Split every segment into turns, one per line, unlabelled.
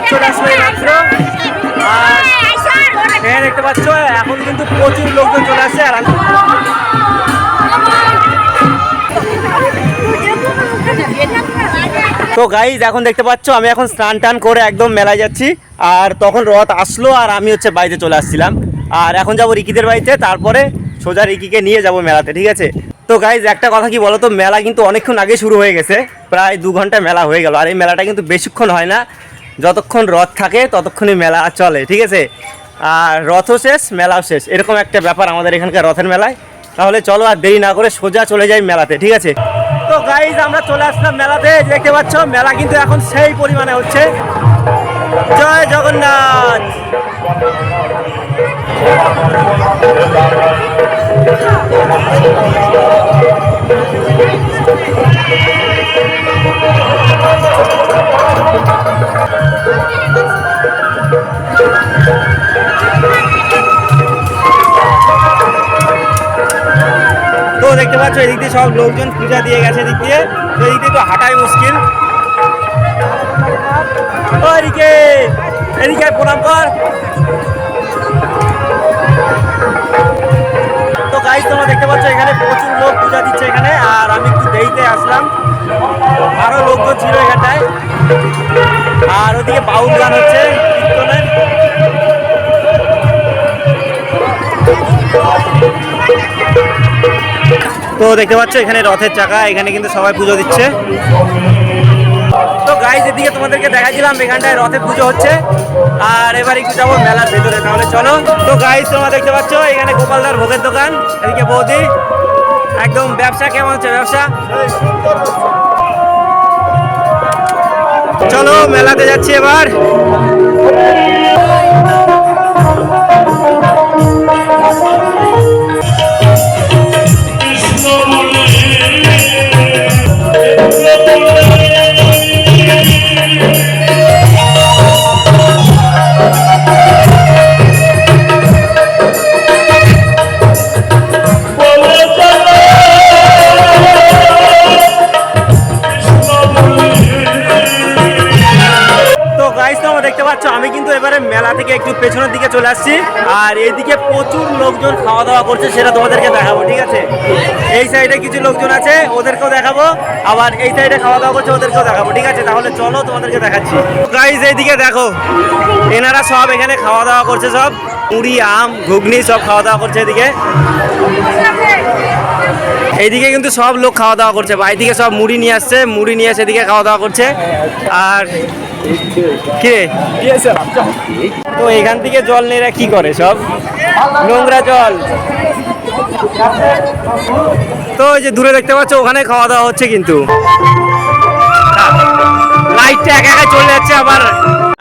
মাত্র। আর হ্যাঁ দেখতে পাচ্ছ, এখন কিন্তু প্রচুর লোকজন চলে আসছে। আর তো গাইজ এখন দেখতে পাচ্ছ, আমি এখন স্নান টান করে একদম মেলায় যাচ্ছি। আর তখন রথ আসলো আর আমি হচ্ছে বাড়িতে চলে আসছিলাম। আর এখন যাব রিকিদের বাড়িতে, তারপরে সোজা রিকিকে নিয়ে যাব মেলাতে, ঠিক আছে? তো গাইজ একটা কথা কি বলো তো মেলা কিন্তু অনেকক্ষণ আগে শুরু হয়ে গেছে। প্রায় দু ঘণ্টা মেলা হয়ে গেল, আর এই মেলাটা কিন্তু বেশিক্ষণ হয় না। যতক্ষণ রথ থাকে ততক্ষণই মেলা চলে, ঠিক আছে? আর রথও শেষ, মেলাও শেষ। এরকম একটা ব্যাপার আমাদের এখানকার রথের মেলায়। তাহলে চলো আর দেরি না করে সোজা চলে যাই মেলাতে, ঠিক আছে? তো গাইজ আমরা চলে আসলাম মেলাতে, দেখতে পাচ্ছ, মেলা কিন্তু এখন সেই পরিমাণে হচ্ছে। জয় জগন্নাথ! পাচ্ছ এদিক দিয়ে সব লোকজন পূজা দিয়ে গেছে এদিক দিয়ে। তো এদিক দিয়ে একটু হাঁটাই মুশকিল। এদিকে এদিকে প্রণাম কর। তো গাইজ তোমরা দেখতে পাচ্ছ এখানে প্রচুর লোক পূজা দিচ্ছে এখানে, আর আমি একটু দেরিতে আসলাম। আরও লোকজন ছিল এখানটায়। আর ওদিকে বাউল গান হচ্ছে, কীর্তনের। তো দেখতে পাচ্ছ, এখানে রথের চাকা, এখানে কিন্তু সবাই পুজো দিচ্ছে। তো গাইজ এদিকে তোমাদেরকে দেখাচ্ছিলাম এখানটায় রথের পুজো হচ্ছে। আর এবার একটু যাব মেলার ভেতরে, তাহলে চলো। তো গাইজ তোমরা দেখতে পাচ্ছ, এখানে গোপালদার ভোগের দোকান, এদিকে বৌদি। একদম ব্যবসা, কেমন হচ্ছে ব্যবসা? চলো, মেলাতে যাচ্ছি এবার। চলে আসছি। আর এইদিকে প্রচুর লোকজন খাওয়া দাওয়া করছে, সেটা তোমাদেরকে দেখাবো, ঠিক আছে? এই সাইডে কিছু লোকজন আছে, ওদেরকেও দেখাবো, আবার এই সাইডে খাওয়া দাওয়া করছে, ওদেরকেও দেখাবো, ঠিক আছে? তাহলে চলো তোমাদেরকে দেখাচ্ছি। গাইস এইদিকে দেখো, এনারা সব এখানে খাওয়া দাওয়া করছে সব। পুরি, আম, ঘুগনি সব খাওয়া দাওয়া করছে এদিকে। এইদিকে কিন্তু সব লোক খাওয়া দাওয়া করছে। বাড়ি থেকে সব মুড়ি নিয়ে আসছে, মুড়ি নিয়ে এসে এদিকে খাওয়া দাওয়া করছে। আর কে তো এখান থেকে জল নেরা কি করে সব? নোংরা জল। তো ওই যে দূরে দেখতে পাচ্ছ, ওখানে খাওয়া দাওয়া হচ্ছে কিন্তু। লাইটটা একা একা চলে যাচ্ছে আবার।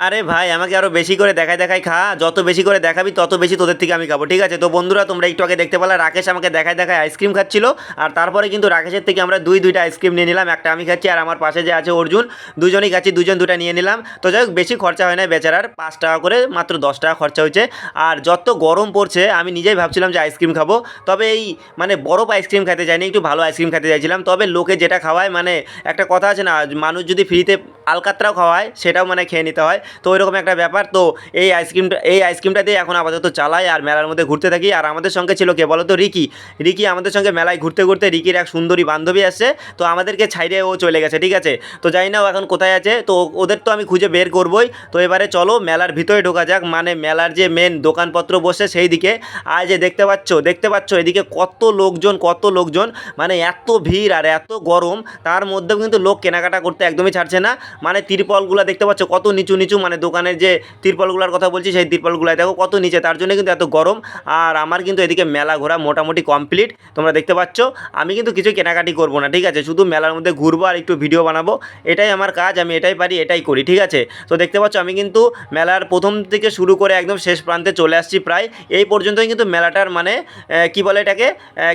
আরে ভাই, আমাকে আরও বেশি করে দেখাই দেখাই, খা। যত বেশি করে দেখাবি, তত বেশি তোদের থেকে আমি খাব, ঠিক আছে? তো বন্ধুরা, তোমরা একটু আগে দেখতে পেলে, রাকেশ আমাকে দেখায় দেখায় আইসক্রিম খাচ্ছিল, আর তারপরে কিন্তু রাকেশের থেকে আমরা দুই, দুইটা আইসক্রিম নিয়ে নিলাম, একটা আমি খাচ্ছি, আর আমার পাশে যে আছে অর্জুন, দুজনেই খাচ্ছি, দুজন দুটা নিয়ে নিলাম। তো যাই হোক, বেশি খরচা হয় না বেচারার, পাঁচ টাকা করে মাত্র দশ টাকা খরচা হয়েছে। আর যত গরম পড়ছে, আমি নিজেই ভাবছিলাম যে আইসক্রিম খাব। তবে এই মানে বরফ আইসক্রিম খেতে চাইনি একটু ভালো আইসক্রিম খেতে চাইছিলাম তবে লোকে যেটা খাওয়ায় মানে একটা কথা আছে না, মানুষ যদি ফ্রিতে আলকাতরাও খাওয়ায়, সেটাও মানে খেয়ে নিতে হয়। তো ওইরকম একটা ব্যাপার। তো এই আইসক্রিমটা এই আইসক্রিমটা দিয়ে এখন আপাতত চালাই আর মেলার মধ্যে ঘুরতে থাকি। আর আমাদের সঙ্গে ছিল কে বলো তো রিকি। রিকি আমাদের সঙ্গে মেলায় ঘুরতে ঘুরতে রিকির এক সুন্দরী বান্ধবী আসছে। তো আমাদেরকে ছাইড়ে ও চলে গেছে, ঠিক আছে? তো জানি না ও এখন কোথায় আছে? তো ওদের তো আমি খুঁজে বের করবই। তো এবারে চলো মেলার ভিতরে ঢোকা যাক। মানে মেলার যে মেন দোকানপত্র বসে সেই দিকে আর যে দেখতে পাচ্ছ দেখতে পাচ্ছ এদিকে কত লোকজন কত লোকজন। মানে এত ভিড় আর এত গরম। তার মধ্যেও কিন্তু লোক কেনাকাটা করতে একদমই ছাড়ছে না। মানে তিরপলগুলো দেখতে পাচ্ছ, কত নিচু নিচু মানে দোকানের যে তিরপলগুলোর কথা বলছি, সেই তিরপলগুলাই দেখো কত নিচে, তার জন্য কিন্তু এত গরম। আর আমার কিন্তু এদিকে মেলা ঘোরা মোটামুটি কমপ্লিট তোমরা দেখতে পাচ্ছ, আমি কিন্তু কিছু কেনাকাটি করব না, ঠিক আছে? শুধু মেলার মধ্যে ঘুরবো আর একটু ভিডিও বানাবো। এটাই আমার কাজ, আমি এটাই পারি, এটাই করি, ঠিক আছে? তো দেখতে পাচ্ছ, আমি কিন্তু মেলার প্রথম থেকে শুরু করে একদম শেষ প্রান্তে চলে আসছি প্রায়। এই পর্যন্তই কিন্তু মেলাটার মানে কি বলে এটাকে?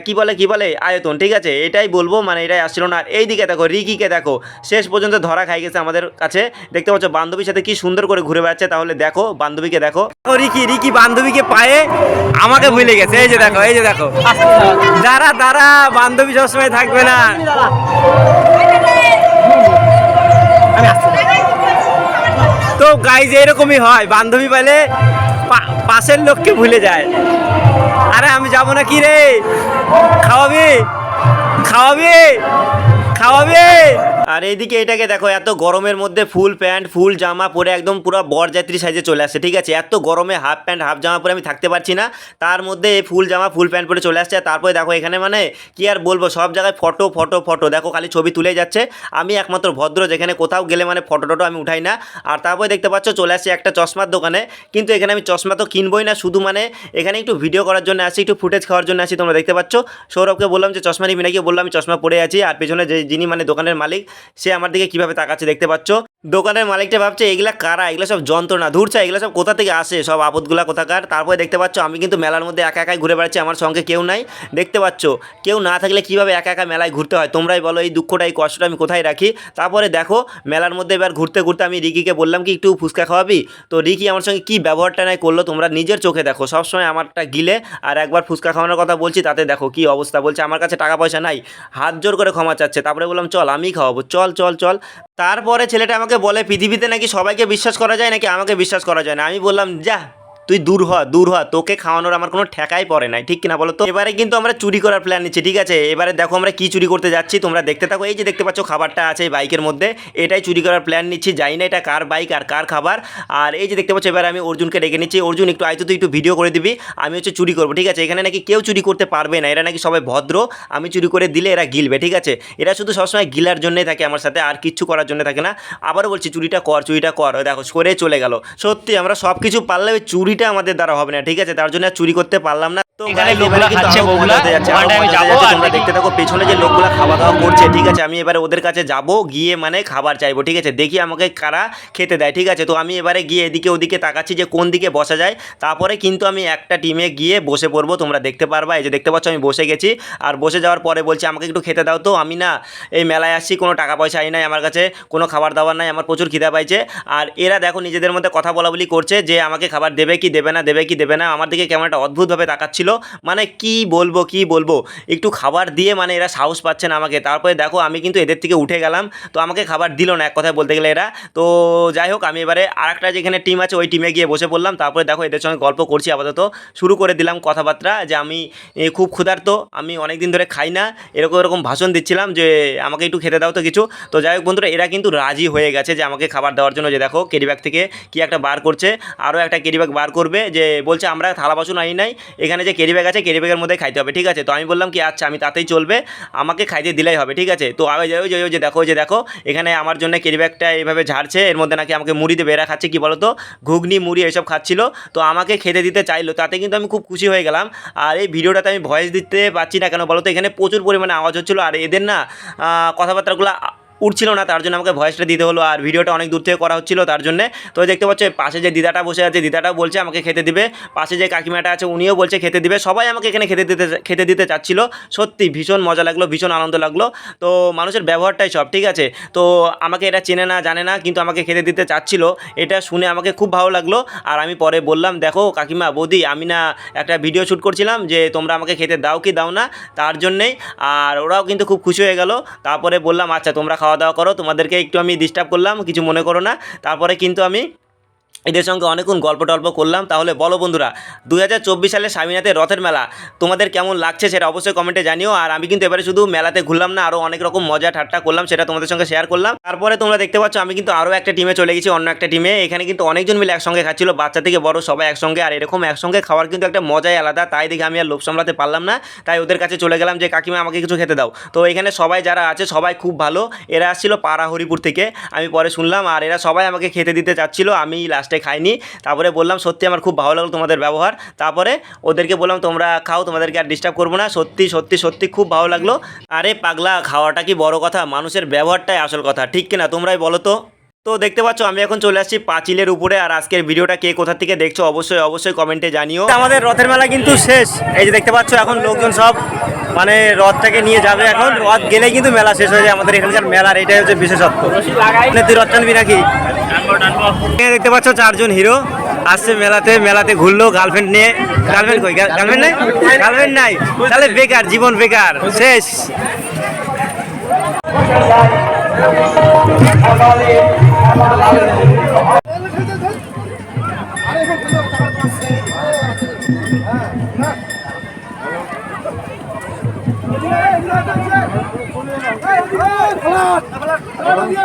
কি বলে কি বলে? আয়তন, ঠিক আছে? এটাই বলব মানে এটাই আসছিল না। আর এই দিকে দেখো, রিকিকে দেখো, শেষ পর্যন্ত ধরা খাই গেছে আমাদের কাছে। দেখতে পাচ্ছ, বান্ধবীর সাথে কি সুন্দর করে ঘুরে বেড়াচ্ছে, তাহলে দেখো, বান্ধবীকে দেখো। রিকি রিকি বান্ধবীকে পায়ে আমাকে ভুলে গেছে। এই যে দেখো, এই যে দেখো। দাঁড়া দাঁড়া, বান্ধবী সবসময় থাকবে না। তো গাইজ এরকমই হয়। বান্ধবী পাইলে পাশের লোককে ভুলে যায়। আরে আমি যাব না কি রে? খাওয়াবি? খাওয়াবি? আর এইদিকে এটাকে দেখো, এত গরমের মধ্যে ফুল প্যান্ট ফুল জামা পরে একদম পুরো বরযাত্রী সাইজে চলে আসছে, ঠিক আছে? এত গরমে হাফ প্যান্ট হাফ জামা পরে আমি থাকতে পারছি না। তার মধ্যে এই ফুল জামা ফুল প্যান্ট পরে চলে আসছে। তারপরে দেখো, এখানে মানে কি আর বলব, সব জায়গায় ফটো ফটো ফটো দেখো, খালি ছবি তুলে যাচ্ছে। আমি একমাত্র ভদ্র, যেখানে কোথাও গেলে মানে ফটো টটো আমি উঠাই না। আর তারপরে দেখতে পাচ্ছ, চলে আসছে একটা চশমার দোকানে। কিন্তু এখানে আমি চশমা তো কিনবই না, শুধু মানে এখানে একটু ভিডিও করার জন্য আসি, একটু ফুটেজ খাওয়ার জন্য আসি, তোমরা দেখতে পাচ্ছ। সৌরভকে বললাম যে, চশমা নিবি নাকি? বললাম আমি চশমা পরে আছি। আর পেছনে যে, যিনি মানে দোকানের মালিক সে আমার দিকে কীভাবে তাকাচ্ছে দেখতে পাচ্ছ? দোকানের মালিকটা ভাবছে, এগুলা কারা? এগুলো সব যন্ত্রণা, ধুরছে, এগুলো সব কোথা থেকে আসে? সব আপদগুলা কোথাকার? তারপরে দেখতে পাচ্ছ, আমি কিন্তু মেলার মধ্যে একা একাই ঘুরে বেড়াচ্ছি, আমার সঙ্গে কেউ নাই। দেখতে পাচ্ছ, কেউ না থাকলে কীভাবে একা একা মেলায় ঘুরতে হয়? তোমরাই বলো, এই দুঃখটা, এই কষ্টটা আমি কোথায় রাখি? তারপরে দেখো, মেলার মধ্যে এবার ঘুরতে ঘুরতে আমি রিকিকে বললাম কি, একটু ফুচকা খাওয়াবি? তো রিকি আমার সঙ্গে কী ব্যবহারটা নাই করল, তোমরা নিজের চোখে দেখো। সবসময় আমারটা গিলে আর একবার ফুচকা খাওয়ানোর কথা বলছি, তাতে দেখো কি অবস্থা। বলছে, আমার কাছে টাকা পয়সা নাই। হাত জোর করে ক্ষমা চাচ্ছে। তারপরে বললাম, চল আমি খাওয়াবো। চল চল চল। তারপরে ছেলেটা আমাকে বলে, পৃথিবীতে নাকি সবাইকে বিশ্বাস করা যায় নাকি আমাকে বিশ্বাস করা যায় না? আমি বললাম, যা। তুই দূর হ দূর হ। তোকে খাওয়ানোর আমার কোনো ঠেকাই পড়ে নাই, ঠিক কিনা বলো তো? এবারে কিন্তু আমরা চুরি করার প্ল্যান নিচ্ছি, ঠিক আছে? এবারে দেখো আমরা কি চুরি করতে যাচ্ছি, তোমরা দেখতে থাকো। এই যে দেখতে পাচ্ছ খাবারটা আছে বাইকের মধ্যে। এটাই চুরি করার প্ল্যান নিচ্ছি, জানি না এটা কার বাইক আর কার খাবার। আর এই যে দেখতে পাচ্ছ, এবার আমি অর্জুনকে ডেকে নিচ্ছি। অর্জুন, একটু আয়তো তুই একটু ভিডিও করে দিবি। আমি হচ্ছে চুরি করব, ঠিক আছে? এখানে নাকি কেউ চুরি করতে পারবে না, এরা নাকি সবাই ভদ্র। আমি চুরি করে দিলে এরা গিলবে, ঠিক আছে? এরা শুধু সবসময় গিলার জন্যই থাকে আমার সাথে, আর কিচ্ছু করার জন্য থাকে না। আবারও বলছি, চুরিটা কর চুরিটা কর। দেখো সরে চলে গেল। সত্যি আমরা সব কিছু পারলে ওই চুরিটা আমাদের দ্বারা হবে না ঠিক আছে? তার জন্য চুরি করতে পারলাম না।
এখানে লোকগুলা খাচ্ছে বউগুলা,
মজা হতে যাচ্ছে, আরও
ওখানটায় আমি যাব আর
তোমরা দেখতে থাকো পেছনে যে লোকগুলা খাওয়া দাওয়া করছে ঠিক আছে আমি এবারে ওদের কাছে যাব গিয়ে মানে খাবার চাইব ঠিক আছে দেখি আমাকে কারা খেতে দেয় ঠিক আছে তো আমি এবারে গিয়ে এদিকে ওদিকে তাকাচ্ছি যে কোন দিকে বসা যায়। তারপরে কিন্তু আমি একটা টিমে গিয়ে বসে পড়ব তোমরা দেখতে পারবা এই যে দেখতে পাচ্ছ আমি বসে গেছি আর বসে যাওয়ার পরে বলছি আমাকে একটু খেতে দাও তো আমি না এই মেলায় আসছি কোনো টাকা পয়সা আই নাই আমার কাছে কোনো খাবার দাবার নাই আমার প্রচুর খিদা পাইছে। আর এরা দেখো নিজেদের মধ্যে কথা বলা বলি করছে যে আমাকে খাবার দেবে কি দেবে না দেবে কি দেবে না? আমার দিকে কেমন একটা অদ্ভুতভাবে তাকাচ্ছিল মানে কি বলব কি বলব? একটু খাবার দিয়ে মানে এরা সাহস পাচ্ছে না আমাকে। তারপরে দেখো, আমি কিন্তু এদের থেকে উঠে গেলাম, তো আমাকে খাবার দিল না, এক কথায় বলতে গেলে এরা। তো যাই হোক, আমি এবারে আরেকটা যেখানে টিম আছে, ওই টিমে গিয়ে বসে পড়লাম। তারপরে দেখো, এদের সঙ্গে গল্প করছি, আপাতত শুরু করে দিলাম কথাবার্তা, যে আমি খুব ক্ষুধার্ত, আমি অনেক দিন ধরে খাই না, এরকম এরকম ভাষণ দিচ্ছিলাম, যে আমাকে একটু খেতে দাও তো কিছু। তো যাই হোক বন্ধুরা, এরা কিন্তু রাজি হয়ে গেছে যে আমাকে খাবার দেওয়ার জন্য, যে দেখো কেরি ব্যাগ থেকে কি একটা বার করছে। আরও একটা কেরি ব্যাগ বার করবে, যে বলছে, আমরা থালা বাসন আনি নাই, এখানে যে কেরি ব্যাগ আছে কেরি ব্যাগের মধ্যে খাইতে হবে, ঠিক আছে? তো আমি বললাম কি আচ্ছা আমি তাতেই চলবে, আমাকে খাইতে দিলেই হবে, ঠিক আছে? তো আগে যাই যে, ওই যে দেখো যে, দেখো, এখানে আমার জন্য কেরি ব্যাগটা এইভাবে ঝাড়ছে, এর মধ্যে নাকি আমাকে মুড়ি দিয়ে বেড়া খাচ্ছে, কি বলো তো ঘুগনি, মুড়ি এসব খাচ্ছিল, তো আমাকে খেতে দিতে চাইলো, তাতে কিন্তু আমি খুব খুশি হয়ে গেলাম। আর এই ভিডিওটাতে আমি ভয়েস দিতে পারছি না কেন বলো তো এখানে প্রচুর পরিমাণে আওয়াজ হচ্ছিল, আর এদের না কথাবার্তাগুলো উঠছিল না, তার জন্য আমাকে ভয়েসটা দিতে হলো। আর ভিডিওটা অনেক দূর থেকে করা হচ্ছিল, তার জন্য। তো দেখতে পাচ্ছ পাশে যে দিদাটা বসে আছে দিদাটাও বলছে আমাকে খেতে দিবে। পাশে যে কাকিমাটা আছে, উনিও বলছে খেতে দিবে। সবাই আমাকে এখানে খেতে দিতে খেতে দিতে চাচ্ছিল। সত্যি ভীষণ মজা লাগল, ভীষণ আনন্দ লাগল। তো মানুষের ব্যবহারটাই সব, ঠিক আছে? তো আমাকে এটা চেনে না, জানে না, কিন্তু আমাকে খেতে দিতে চাচ্ছিল। এটা শুনে আমাকে খুব ভালো লাগল। আর আমি পরে বললাম, দেখো কাকিমা, বৌদি, আমি না একটা ভিডিও শ্যুট করছিলাম যে তোমরা আমাকে খেতে দাও কি দাও না? তার জন্যেই। আর ওরাও কিন্তু খুব খুশি হয়ে গেল। তারপরে বললাম আচ্ছা তোমরা খাওয়া দাওয়া করো, তোমাদেরকে একটু আমি ডিস্টার্ব করলাম, কিছু মনে করো না। তারপরে কিন্তু আমি এদের সঙ্গে অনেকক্ষণ গল্প টল্প করলাম। তাহলে বলো বন্ধুরা দু হাজার চব্বিশ সালে স্বামীনাথের রথের মেলা, তোমাদের কেমন লাগছে সেটা অবশ্যই কমেন্টে জানিও। আর আমি কিন্তু এবারে শুধু মেলাতে ঘুরলাম না আরও অনেক রকম মজা ঠাট্টা করলাম, সেটা তোমাদের সঙ্গে শেয়ার করলাম। তারপরে তোমরা দেখতে পাচ্ছ, আমি কিন্তু আরও একটা টিমে চলে গেছি, অন্য একটা টিমে এখানে কিন্তু অনেকজন মিলে একসঙ্গে খাচ্ছিল, বাচ্চা থেকে বড় সবাই একসঙ্গে। আর এরকম একসঙ্গে খাওয়ার কিন্তু একটা মজাই আলাদা, তাই দেখে আমি আর লোভ সামলাতে পারলাম না। তাই ওদের কাছে চলে গেলাম যে, কাকিমা, আমাকে কিছু খেতে দাও। তো এখানে সবাই যারা আছে, সবাই খুব ভালো। এরা আসছিল পাড়া হরিপুর থেকে। আমি পরে শুনলাম, আর এরা সবাই আমাকে খেতে দিতে চাচ্ছিল আমি লাস্টে খাইনি। তারপরে বললাম, সত্যি আমার খুব ভালো লাগল তোমাদের ব্যবহার। তারপরে ওদেরকে বললাম, তোমরা খাও, তোমাদেরকে আর ডিস্টার্ব করব না। সত্যি সত্যি সত্যি খুব ভালো লাগল। আরে পাগলা, খাওয়াটা কি বড় কথা? মানুষের ব্যবহারটাই আসল কথা। ঠিক কিনা? তোমরাই বলো তো। তো দেখতে পাচ্ছ, আমি এখন চলে আসছি পাঁচিলের উপরে। আর আজকের ভিডিওটা কে কোথা থেকে দেখছ, অবশ্যই অবশ্যই কমেন্টে জানিও। আমাদের রথের মেলা কিন্তু শেষ। এই যে দেখতে পাচ্ছ, এখন লোকজন সব মানে রথটাকে নিয়ে যাবে এখন। রথ গেলেই কিন্তু মেলা শেষ হয়ে যায় আমাদের এখানকার মেলার, এটাই হচ্ছে বিশেষত্ব। মানে তুই রথ টানবি নাকি? দেখতে পাচ্ছ চারজন হিরো আসছে মেলাতে মেলাতে ঘুরলো গার্লফ্রেন্ড নিয়ে। গার্লফ্রেন্ড কই? গার্লফ্রেন্ড নাই? গার্লফ্রেন্ড নাই? তাহলে বেকার, জীবন বেকার, শেষ। জয়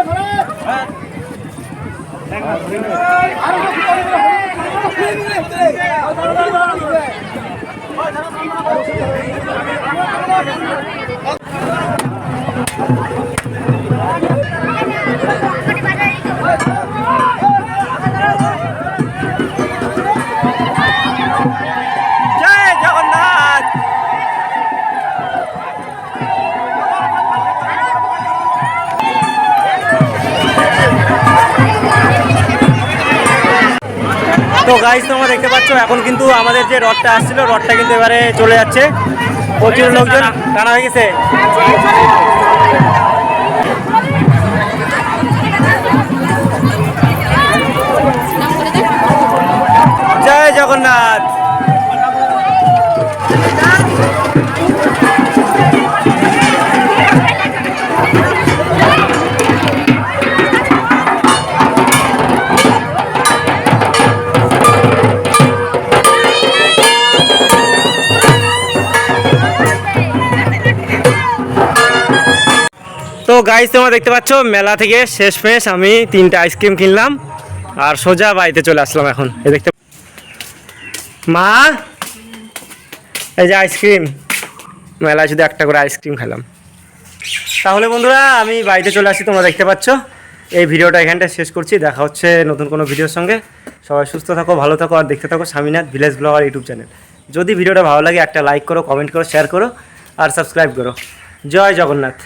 তো গাইজ তোমরা দেখতে পাচ্ছ এখন কিন্তু আমাদের যে রডটা আসছিল রডটা কিন্তু এবারে চলে যাচ্ছে। প্রচুর লোকজন টানা হয়ে গেছে। জয় জগন্নাথ। তো গাইস তোমরা দেখতে পাচ্ছ, মেলা থেকে শেষ মেশ আমি তিনটা আইসক্রিম কিনলাম আর সোজা বাড়িতে চলে আসলাম এখন। এই দেখতে মা! এই যে আইসক্রিম। মেলায় শুধু একটা করে আইসক্রিম খেলাম। তাহলে বন্ধুরা, আমি বাড়িতে চলে আসি, তোমরা দেখতে পাচ্ছ। এই ভিডিওটা এখানটা শেষ করছি। দেখা হচ্ছে নতুন কোনো ভিডিওর সঙ্গে। সবাই সুস্থ থাকো, ভালো থাকো, আর দেখতে থাকো Swaminath village blogger YouTube channel. যদি ভিডিওটা ভালো লাগে, একটা লাইক করো কমেন্ট করো শেয়ার করো, আর সাবস্ক্রাইব করো। জয় জগন্নাথ।